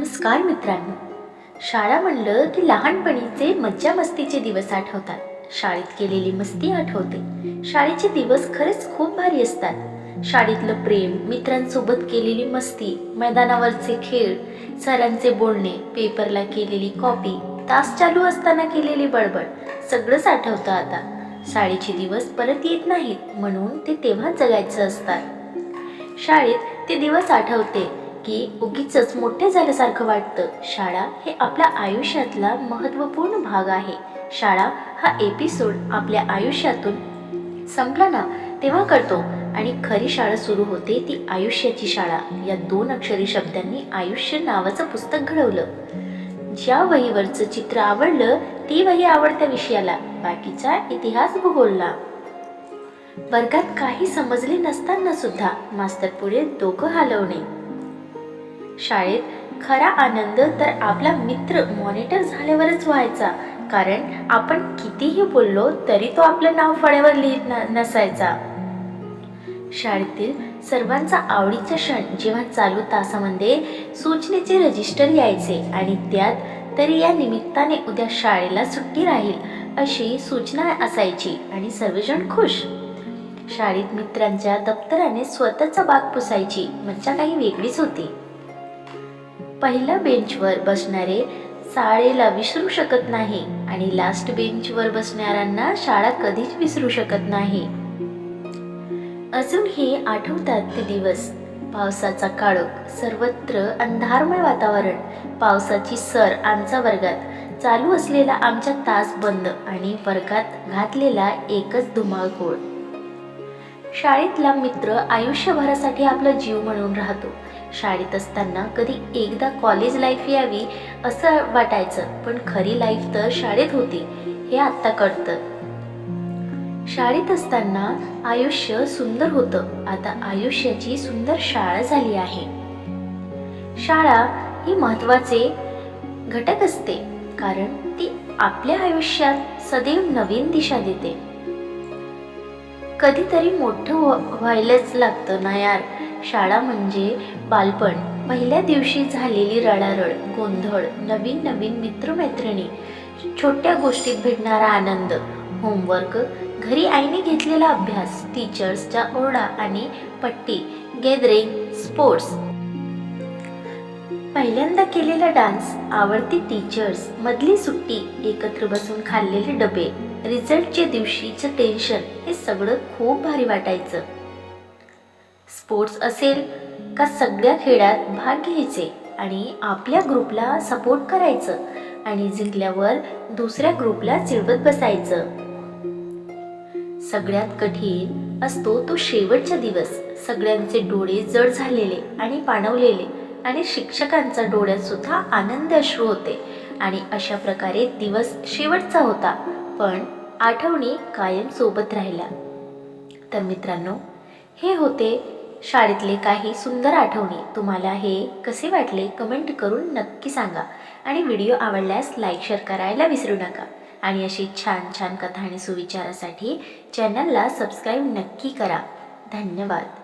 नमस्कार मित्रांनो. शाळा म्हणलं की लहानपणीचे मज्जा मस्तीचे दिवस आठवतात. शाळेत केलेली मस्ती आठवते. शाळेचे दिवस खरेच खूप भारी असतात. शाळेतलं प्रेम मित्रांसोबत केलेली मस्ती मैदानावरचे खेळ सरांचे बोलणे पेपरला केलेली कॉपी तास चालू असताना केलेली बडबड सगळंच आठवतं आता. शाळेचे दिवस परत येत नाहीत म्हणून ते तेव्हाच जगायचं असतात. शाळेत ते दिवस आठवते. की उगीच मोठे झाल्यासारखं वाटतं. शाळा हे आपल्या आयुष्यातला महत्त्वपूर्ण भाग आहे. शाळा हा एपिसोड आपल्या आयुष्यातून संपला ना तेव्हा करतो आणि खरी शाळा सुरू होते ती आयुष्याची शाळा. या दोन अक्षरी शब्दांनी आयुष्य नावाचं पुस्तक घडवलं. ज्या वहीवरचं चित्र आवडलं ती वही आवडत्या विषयाला बाकीचा इतिहास भूगोलला. वर्गात काही समजले नसताना सुद्धा मास्तर पुढे डोकं हलवणे. शाळेत खरा आनंद तर आपला मित्र मॉनिटर झाल्यावरच व्हायचा. कारण आपण कितीही बोललो तरी तो आपलं नाव फळ्यावर लिहित नसायचा. शाळेतील सर्वांचा आवडीचा क्षण जेव्हा चालू तासामध्ये सूचनेचे रजिस्टर यायचे आणि त्यात तरी या निमित्ताने उद्या शाळेला सुट्टी राहील अशी सूचना असायची आणि सर्वजण खुश. शाळेत मित्रांच्या दप्तराने स्वतःचा बाग पुसायची मज्जा काही वेगळीच होती. पहिल्या बेंचवर बसणारे शाळेला विसरू शकत नाही आणि लास्ट बेंचवर बसणाऱ्यांना शाळा कधीच विसरू शकत नाही. अजूनही आठवतात ते दिवस. पावसाचा काळोख सर्वत्र अंधारमय वातावरण पावसाची सर आमच्या वर्गात. चालू असलेला आमचा तास बंद आणि वर्गात घातलेला एकच धुमाळखोळ शाळेतला मित्र आयुष्यभरासाठी आपला जीव म्हणून राहतो. शाळेत असताना कधी एकदा कॉलेज लाईफ यावी असं वाटायचं पण खरी लाईफ तर शाळेत होती हे आत्ता कळतं. शाळेत असताना आयुष्य सुंदर होतं आता आयुष्याची सुंदर शाळा झाली आहे. शाळा ही महत्त्वाचे घटक असते कारण ती आपल्या आयुष्यात सदैव नवीन दिशा देते. कधीतरी मोठं व्हायलाच लागतं ना यार शाळा म्हणजे बालपण. पहिल्या दिवशी झालेली रडारड गोंधळ नवीन नवीन मित्रमैत्रिणी छोट्या गोष्टीत भेटणारा आनंद होमवर्क घरी आईने घेतलेला अभ्यास टीचर्सच्या ओरडा आणि पट्टी गॅदरिंग स्पोर्ट्स पहिल्यांदा केलेला डान्स आवडती टीचर्स मधली सुट्टी एकत्र बसून खाल्लेले डबे रिझल्टच्या दिवशीचं टेन्शन हे सगळं खूप भारी वाटायचं. स्पोर्ट्स असेल का सगळ्या खेळात भाग घ्यायचे आणि आपल्या ग्रुपला सपोर्ट करायचं आणि जिंकल्यावर दुसऱ्या ग्रुपला चिडवत बसायचं? सगळ्यात कठीण असतो तो शेवटचा दिवस. सगळ्यांचे डोळे जड झालेले आणि पाणवलेले आणि शिक्षकांचा डोळ्यात सुद्धा आनंद अश्रू होते. आणि अशा प्रकारे दिवस शेवटचा होता पण आठवणी कायम सोबत राहिल्या. तर मित्रांनो हे होते शाळेतले काही सुंदर आठवणी तुम्हाला हे कसे वाटले कमेंट करून नक्की सांगा. आणि व्हिडिओ आवडल्यास लाईक शेअर करायला विसरू नका. आणि अशी छान छान कथा आणि सुविचारासाठी चॅनलला सबस्क्राईब नक्की करा. धन्यवाद.